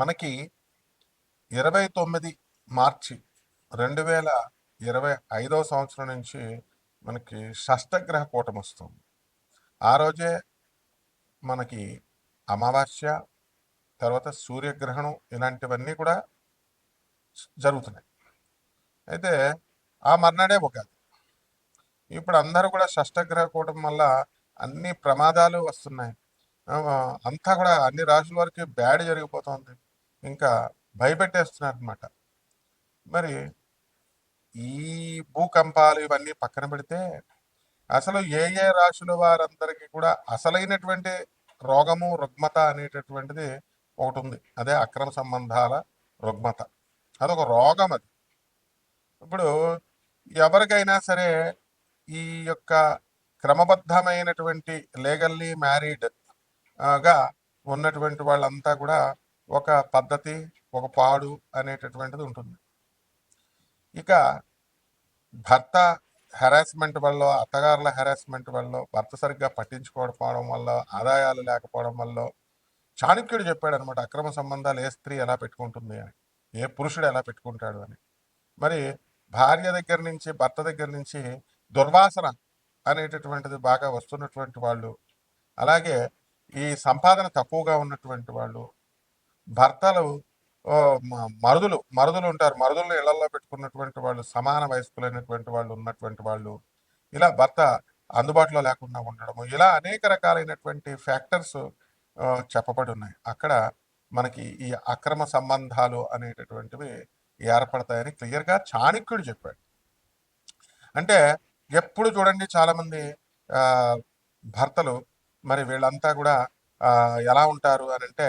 మనకి ఇరవై తొమ్మిది మార్చి రెండు వేల ఇరవై ఐదవ సంవత్సరం నుంచి మనకి షష్టగ్రహ కూటం వస్తుంది. ఆ రోజే మనకి అమావాస్య తర్వాత సూర్యగ్రహణం ఇలాంటివన్నీ కూడా జరుగుతున్నాయి. అయితే ఆ మర్నాడే ఉగాది. ఇప్పుడు అందరూ కూడా షష్టగ్రహ కూటం వల్ల అన్ని ప్రమాదాలు వస్తున్నాయి. అంతా కూడా అన్ని రాశుల వరకు బ్యాడ్ జరిగిపోతుంది. ఇంకా భయపెట్టేస్తున్నారనమాట మరి ఈ భూకంపాలు ఇవన్నీ పక్కన పెడితే అసలు ఏ ఏ రాశుల వారందరికీ కూడా అసలైనటువంటి రోగము రుగ్మత అనేటటువంటిది ఒకటి ఉంది అదే అక్రమ సంబంధాల రుగ్మత. అదొక రోగం అది. ఇప్పుడు ఎవరికైనా సరే ఈ యొక్క క్రమబద్ధమైనటువంటి లీగల్లీ మ్యారీడ్గా ఉన్నటువంటి వాళ్ళంతా కూడా ఒక పద్ధతి ఒక పాడు అనేటటువంటిది ఉంటుంది. ఇక భర్త హెరాస్మెంట్ వల్ల అత్తగారుల హెరాస్మెంట్ వల్ల భర్త సరిగ్గా పట్టించుకోకపోవడం వల్ల ఆదాయాలు లేకపోవడం వల్ల చాణక్యుడు చెప్పాడు అనమాట అక్రమ సంబంధాలు ఏ స్త్రీ ఎలా పెట్టుకుంటుంది అని ఏ పురుషుడు ఎలా పెట్టుకుంటాడు అని. మరి భార్య దగ్గర నుంచి భర్త దగ్గర నుంచి దుర్వాసన అనేటటువంటిది బాగా వస్తున్నటువంటి వాళ్ళు అలాగే ఈ సంపాదన తక్కువగా ఉన్నటువంటి వాళ్ళు భర్తలు మరుదులు మరుదులు ఉంటారు. మరుదులను ఇళ్ళలో పెట్టుకున్నటువంటి వాళ్ళు సమాన వయస్కులైనటువంటి వాళ్ళు ఉన్నటువంటి వాళ్ళు ఇలా భర్త అందుబాటులో లేకుండా ఉండడము ఇలా అనేక రకాలైనటువంటి ఫ్యాక్టర్స్ చెప్పబడి ఉన్నాయి. అక్కడ మనకి ఈ అక్రమ సంబంధాలు అనేటటువంటివి ఏర్పడతాయని క్లియర్గా చాణక్యుడు చెప్పాడు. అంటే ఎప్పుడు చూడండి చాలామంది భర్తలు మరి వీళ్ళంతా కూడా ఎలా ఉంటారు అని అంటే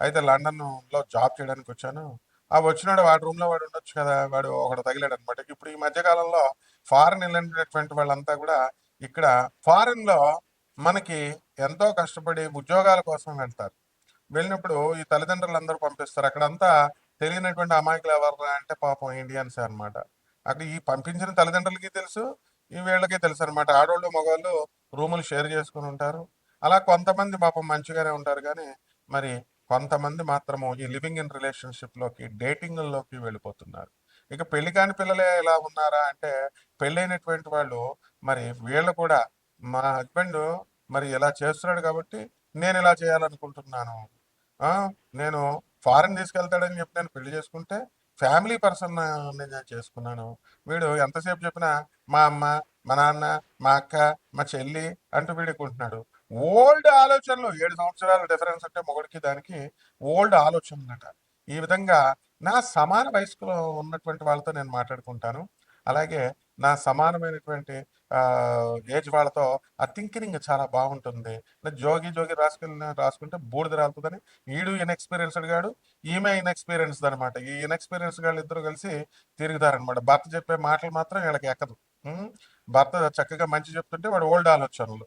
అయితే లండన్లో జాబ్ చేయడానికి వచ్చాను. ఆ వచ్చినాడు వాడి రూమ్లో వాడు ఉండొచ్చు కదా వాడు ఒకడు తగిలాడు అనమాట ఇప్పుడు ఈ మధ్యకాలంలో ఫారెన్ వెళ్ళినటువంటి వాళ్ళంతా కూడా ఇక్కడ ఫారెన్లో మనకి ఎంతో కష్టపడి ఉద్యోగాల కోసం వెళ్తారు. వెళ్ళినప్పుడు ఈ తల్లిదండ్రులు అందరూ పంపిస్తారు. అక్కడంతా తెలియనటువంటి అమాయకులు ఎవరు అంటే పాపం ఇండియన్స్ అనమాట అక్కడ ఈ పంపించిన తల్లిదండ్రులకి తెలుసు ఈ వీళ్ళకి తెలుసు అనమాట ఆడవాళ్ళు మగవాళ్ళు రూములు షేర్ చేసుకుని ఉంటారు. అలా కొంతమంది పాపం మంచిగానే ఉంటారు కానీ మరి కొంతమంది మాత్రము ఈ లివింగ్ ఇన్ రిలేషన్షిప్లోకి డేటింగ్లోకి వెళ్ళిపోతున్నారు. ఇక పెళ్ళి కాని పిల్లలే ఎలా ఉన్నారా అంటే పెళ్ళైనటువంటి వాళ్ళు మరి వీళ్ళు కూడా మా హస్బెండ్ మరి ఇలా చేస్తున్నాడు కాబట్టి నేను ఇలా చేయాలనుకుంటున్నాను. నేను ఫారెన్ తీసుకెళ్తాడని చెప్పి నేను పెళ్ళి చేసుకుంటే ఫ్యామిలీ పర్సన్ నేను చేసుకున్నాను. వీడు ఎంతసేపు చెప్పినా మా అమ్మ మా నాన్న మా అక్క మా చెల్లి అంటూ వీడుకుంటున్నాడు ఓల్డ్ ఆలోచనలు ఏడు సంవత్సరాల డిఫరెన్స్ అంటే మొగుడికి దానికి ఓల్డ్ ఆలోచనలట ఈ విధంగా నా సమాన వయస్కులో ఉన్నటువంటి వాళ్ళతో నేను మాట్లాడుకుంటాను. అలాగే నా సమానమైనటువంటి ఏజ్ వాళ్ళతో ఆ థింకింగ్ చాలా బాగుంటుంది. జోగి జోగి రాసుకుని రాసుకుంటే బూడిద రాలుతుందని ఈడు ఇన్ఎక్స్పీరియన్స్డ్ గాడు ఈమె ఇన్ఎక్స్పీరియన్స్డ్ అనమాట ఈ ఇన్ఎక్స్పీరియన్స్ గాళ్ళు ఇద్దరు కలిసి తిరుగుతారనమాట భర్త చెప్పే మాటలు మాత్రం వీళ్ళకి ఎక్కదు. భర్త చక్కగా మంచి చెప్తుంటే వాడు ఓల్డ్ ఆలోచనలు.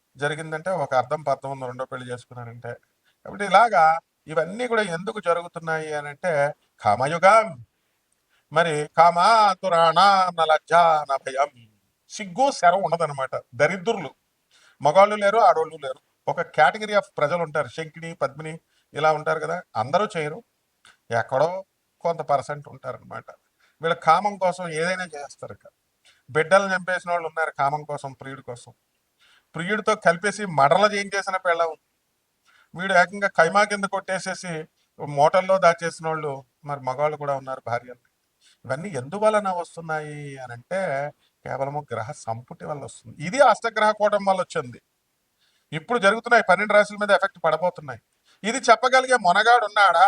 జరిగిందంటే ఒక అర్థం పర్థం ఉంది రెండో పెళ్ళి చేసుకున్నారంటే కాబట్టి ఇలాగా ఇవన్నీ కూడా ఎందుకు జరుగుతున్నాయి అని అంటే కామయుగం. మరి కామాతురాణ లజ్జ నా భయం సిగ్గు శరం ఉండదన్నమాట. దరిద్రులు. మగాళ్ళు లేరు ఆడోళ్ళు లేరు. ఒక కేటగిరీ ఆఫ్ ప్రజలు ఉంటారు శంకిని పద్మిని ఇలా ఉంటారు కదా. అందరూ చేయరు. ఎక్కడో కొంత పర్సెంట్ ఉంటారనమాట వీళ్ళ కామం కోసం ఏదైనా చేస్తారు ఇక. బిడ్డలు చంపేసిన వాళ్ళు ఉన్నారు కామం కోసం ప్రియుడి కోసం. ప్రియుడితో కలిపేసి మడల చేయించేసిన పెళ్ళం. వీడు ఏకంగా కైమా కింద కొట్టేసేసి మోటల్లో దాచేసిన వాళ్ళు మరి మగవాళ్ళు కూడా ఉన్నారు భార్యలు. ఇవన్నీ ఎందువలన వస్తున్నాయి అని అంటే కేవలము గ్రహ సంపుటి వల్ల వస్తుంది. ఇది అష్టగ్రహ కూటం వల్ల వచ్చింది. ఇప్పుడు జరుగుతున్నాయి పన్నెండు రాశుల మీద ఎఫెక్ట్ పడబోతున్నాయి. ఇది చెప్పగలిగే మొనగాడు ఉన్నాడా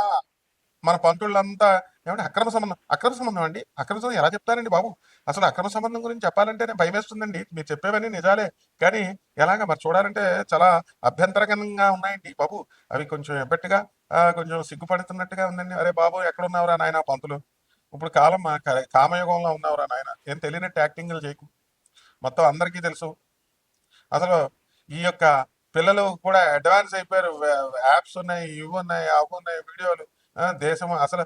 మన పంతుళ్ళంతా ఏమంటే అక్రమ సంబంధం. అక్రమ సంబంధం అండి. అక్రమ సంబంధం ఎలా చెప్తారండి బాబు? అసలు అక్రమ సంబంధం గురించి చెప్పాలంటేనే భయం వేస్తుందండి మీరు చెప్పేవన్నీ నిజాలే. కానీ ఎలాగ మరి చూడాలంటే చాలా అభ్యంతరకరంగా ఉన్నాయండి బాబు. అవి కొంచెం ఎబ్బెట్టుగా కొంచెం సిగ్గుపడుతున్నట్టుగా ఉందండి. అరే బాబు ఎక్కడ ఉన్నావురా నాయన పంతులు? ఇప్పుడు కాలం మా క- కామయుగంలో ఉన్నావురా నాయన. ఏం తెలియనట్టు యాక్టింగ్లు చేయకు. మొత్తం అందరికీ తెలుసు. అసలు ఈ యొక్క పిల్లలు కూడా అడ్వాన్స్ అయిపోయారు. యాప్స్ ఉన్నాయి ఇవి ఉన్నాయి అవి ఉన్నాయి వీడియోలు. దేశం అసలు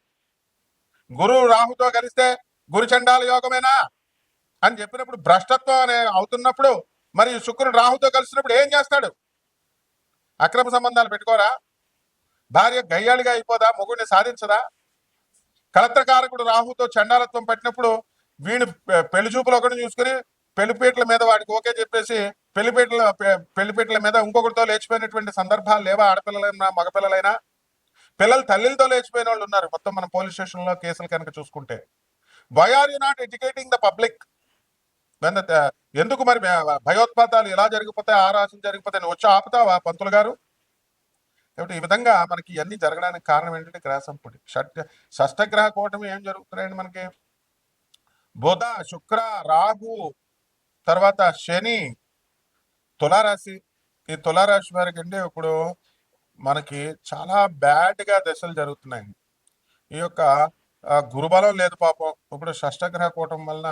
గురువు రాహుతో కలిస్తే గురు చండాల యోగమేనా? అని చెప్పినప్పుడు భ్రష్టత్వం అనే అవుతున్నప్పుడు మరి శుక్రుడు రాహుతో కలిసినప్పుడు ఏం చేస్తాడు? అక్రమ సంబంధాలు పెట్టుకోరా? భార్య గయ్యాళిగా అయిపోదా? మొగుడిని సాధించదా? కలత్రకారకుడు రాహుతో చండాలత్వం పట్టినప్పుడు వీడు పెళ్ళి చూపులు ఒకటి చూసుకుని పెళ్ళిపీటల మీద వాడికి ఓకే చెప్పేసి పెళ్ళిపీటల పెళ్ళిపీటల మీద ఇంకొకరితో లేచిపోయినటువంటి సందర్భాలు లేవా? ఆడపిల్లలైనా మగపిల్లలైనా? పిల్లలు తల్లితో లేచిపోయిన వాళ్ళు ఉన్నారు. మొత్తం మనం పోలీస్ స్టేషన్లో కేసులు కనుక చూసుకుంటే. Why are you not educating the public ఎందుకు మరి భయోత్పాతాలు ఎలా జరిగిపోతాయి ఆ రాశులు జరిగిపోతాయి వచ్చి ఆపుతావా పంతులు గారు? కాబట్టి ఈ విధంగా మనకి ఇవన్నీ జరగడానికి కారణం ఏంటంటే గ్రహ సంపుటి షట్ షష్టగ్రహ కూటమి ఏం జరుగుతున్నాయండి మనకి? బుధ శుక్ర రాహు తర్వాత శని తులారాశి. ఈ తులారాశి వారికి అండి ఇప్పుడు మనకి చాలా బ్యాడ్గా దశలు జరుగుతున్నాయి. ఈ యొక్క గురుబలం లేదు పాపం. ఇప్పుడు షష్టగ్రహ కూటం వలన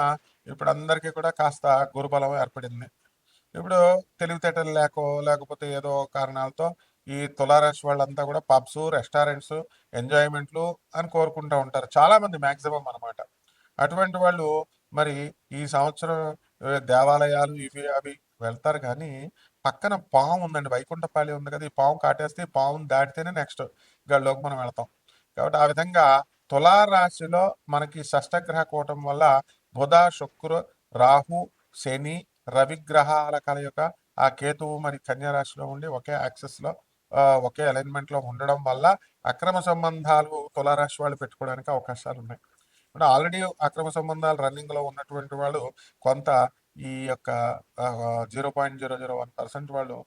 ఇప్పుడు అందరికీ కూడా కాస్త గురుబలం ఏర్పడింది. ఇప్పుడు తెలివితేటలు లేకో లేకపోతే ఏదో కారణాలతో ఈ తులారాశి వాళ్ళంతా కూడా పబ్స్ రెస్టారెంట్స్ ఎంజాయ్మెంట్లు అని కోరుకుంటూ ఉంటారు. చాలామంది మ్యాక్సిమం అనమాట అన్నమాట. అటువంటి వాళ్ళు మరి ఈ సంవత్సరం దేవాలయాలు ఇవి అవి వెళ్తారు కానీ పక్కన పాము ఉందండి వైకుంఠపాళి ఉంది కదా ఈ పాము కాటేస్తే ఈ పాము దాటితేనే నెక్స్ట్ గడిలోకి మనం వెళ్తాం. కాబట్టి ఆ విధంగా తులారాశిలో మనకి షష్టగ్రహ కూటం వల్ల బుధ శుక్ర రాహు శని రవి గ్రహాల కలయిక ఆ కేతువు మరి కన్యా రాశిలో ఉండి ఒకే యాక్సెస్లో ఒకే అలైన్మెంట్లో ఉండడం వల్ల అక్రమ సంబంధాలు తులారాశి వాళ్ళు పెట్టుకోవడానికి అవకాశాలు ఉన్నాయి. ఇప్పుడు ఆల్రెడీ అక్రమ సంబంధాలు రన్నింగ్లో ఉన్నటువంటి వాళ్ళు కొంత ఈ యొక్క zero point zero zero one percent వాళ్ళు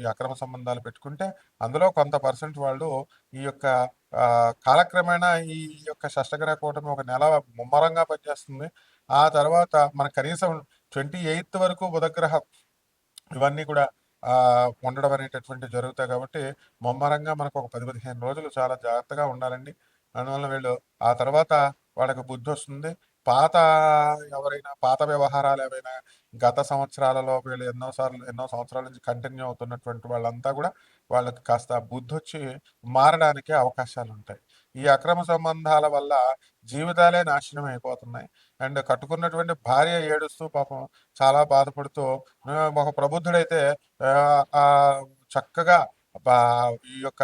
ఈ అక్రమ సంబంధాలు పెట్టుకుంటే అందులో కొంత పర్సెంట్ వాళ్ళు ఈ యొక్క కాలక్రమేణా ఈ యొక్క షష్టగ్రహ కూటమి ఒక నెల ముమ్మరంగా పనిచేస్తుంది. ఆ తర్వాత మన కనీసం ట్వంటీ ఎయిత్ వరకు బుధగ్రహం ఇవన్నీ కూడా ఉండడం అనేటటువంటి జరుగుతాయి కాబట్టి ముమ్మరంగా మనకు ఒక పది పదిహేను రోజులు చాలా జాగ్రత్తగా ఉండాలండి. అందువల్ల వీళ్ళు ఆ తర్వాత వాళ్ళకి బుద్ధి వస్తుంది. పాత ఎవరైనా పాత వ్యవహారాలు ఏవైనా గత సంవత్సరాలలో వీళ్ళు ఎన్నో సార్లు ఎన్నో సంవత్సరాల నుంచి కంటిన్యూ అవుతున్నటువంటి వాళ్ళంతా కూడా వాళ్ళకి కాస్త బుద్ధి వచ్చి మారడానికి అవకాశాలు ఉంటాయి ఈ అక్రమ సంబంధాల వల్ల జీవితాలే నాశనం అయిపోతున్నాయి. అండ్ కట్టుకున్నటువంటి భార్య ఏడుస్తూ పాపం చాలా బాధపడుతూ ఒక ప్రబుద్ధుడైతే చక్కగా ఈ యొక్క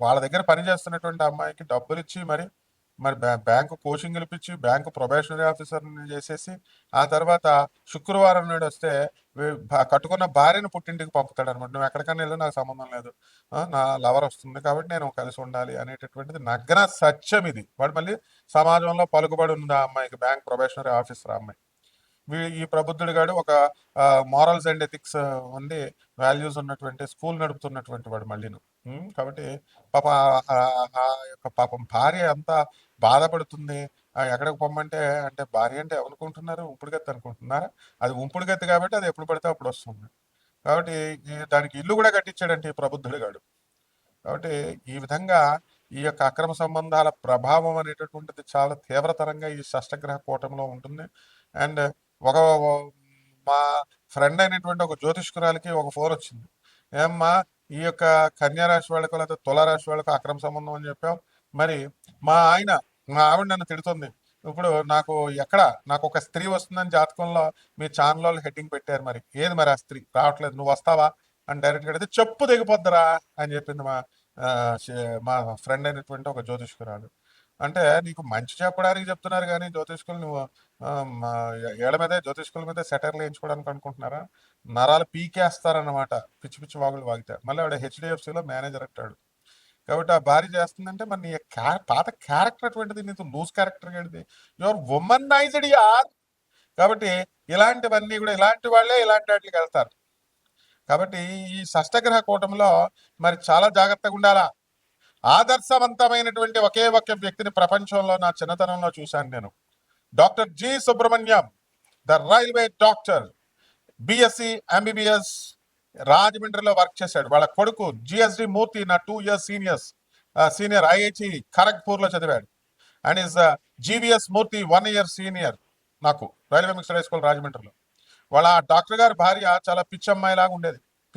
వాళ్ళ దగ్గర పనిచేస్తున్నటువంటి అమ్మాయికి డబ్బులు ఇచ్చి మరి మరి బ్యాంకు కోచింగ్ పిలిపించి బ్యాంకు ప్రొబేషనరీ ఆఫీసర్ని చేసేసి ఆ తర్వాత శుక్రవారం నాడు వస్తే కట్టుకున్న భార్యను పుట్టింటికి పంపుతాడు అనమాట నువ్వు ఎక్కడికైనా వెళ్ళు నాకు సంబంధం లేదు. నా లవర్ వస్తుంది కాబట్టి నేను కలిసి ఉండాలి అనేటటువంటిది నగ్న సత్యం ఇది. వాడు మళ్ళీ సమాజంలో పలుకుబడి ఉంది ఆ అమ్మాయికి బ్యాంక్ ప్రొబేషనరీ ఆఫీసర్ అమ్మాయి. ఈ ప్రబుద్ధుడు గాడు ఒక మారల్స్ అండ్ ఎథిక్స్ ఉంది వాల్యూస్ ఉన్నటువంటి స్కూల్ నడుపుతున్నటువంటి వాడు మళ్ళీను. కాబట్టి పాప ఆ యొక్క పాపం భార్య అంతా బాధపడుతుంది. ఆ, ఎక్కడికి పొమ్మంటే అంటే భార్య అంటే ఎవరుకుంటున్నారు ఉంపుడుగత్తి అనుకుంటున్నారా? అది ఉంపుడుగత్తి కాబట్టి అది ఎప్పుడు పడితే అప్పుడు వస్తుంది. కాబట్టి దానికి ఇల్లు కూడా కట్టించాడంటే ఈ ప్రబుద్ధుడు గాడు. కాబట్టి ఈ విధంగా ఈ యొక్క అక్రమ సంబంధాల ప్రభావం అనేటటువంటిది చాలా తీవ్రతరంగా ఈ షష్టగ్రహ కూటంలో ఉంటుంది. అండ్ ఒక మా ఫ్రెండ్ అయినటువంటి ఒక జ్యోతిష్కురాలకి ఒక ఫోన్ వచ్చింది. ఏమ్మా ఈ యొక్క కన్యా రాశి వాళ్ళకు లేకపోతే తులారాశి వాళ్ళకు అక్రమ సంబంధం అని చెప్పాం. మరి మా ఆయన మా ఆవిడ నన్ను తిడుతుంది. ఇప్పుడు నాకు ఎక్కడ నాకు ఒక స్త్రీ వస్తుందని జాతకంలో మీ ఛానల్ హెడ్డింగ్ పెట్టారు మరి. ఏది మరి ఆ స్త్రీ? రావట్లేదు. నువ్వు వస్తావా? అని డైరెక్ట్గా అడిగితే చెప్పు దిగిపోద్దురా అని చెప్పింది మా మా ఫ్రెండ్ అయినటువంటి ఒక జ్యోతిష్కురాలు. అంటే నీకు మంచి చెప్పడానికి చెప్తున్నారు కానీ జ్యోతిష్కులు నువ్వు మా ఏళ్ళ మీదే జ్యోతిష్కుల మీద సెటర్లు వేయించుకోవడానికి అనుకుంటున్నారా? నరాలు పీకేస్తారన్నమాట. పిచ్చి పిచ్చి వాగులు వాగితే మళ్ళీ ఆవిడ హెచ్డిఎఫ్సిలో మేనేజర్ అంటాడు. కాబట్టి ఆ భార్య చేస్తుందంటే మరి నీ పాత క్యారెక్టర్ అటువంటిది నీకు లూజ్ క్యారెక్టర్ ఏంటిది? యువర్ ఉమన్నైజ్డ్ యార్ కాబట్టి ఇలాంటివన్నీ కూడా ఇలాంటి వాళ్ళే ఇలాంటి వాటికి వెళ్తారు. కాబట్టి ఈ షష్టగ్రహ కూటమిలో మరి చాలా జాగ్రత్తగా ఉండాలా? ఆదర్శవంతమైనటువంటి ఒకే ఒక వ్యక్తిని ప్రపంచంలో నా చిన్నతనంలో చూశాను నేను. Doctor G Subrahmanyam the railway doctor BSc MBBS రాజమండ్రిలో వర్క్ చేశాడు. వాళ్ళ కొడుకు జిఎస్డి మూర్తి నా two years seniors senior IIT ఖరగ్పూర్లో చదివాడు and is GVS Murthy one year senior నాకు రైల్వే మిక్స్డ్ హై స్కూల్ రాజమండ్రిలో. వాళ్ళ డాక్టర్ గారి భార్య చాలా పిచ్చమ్మాయిలాగా ఉండేది.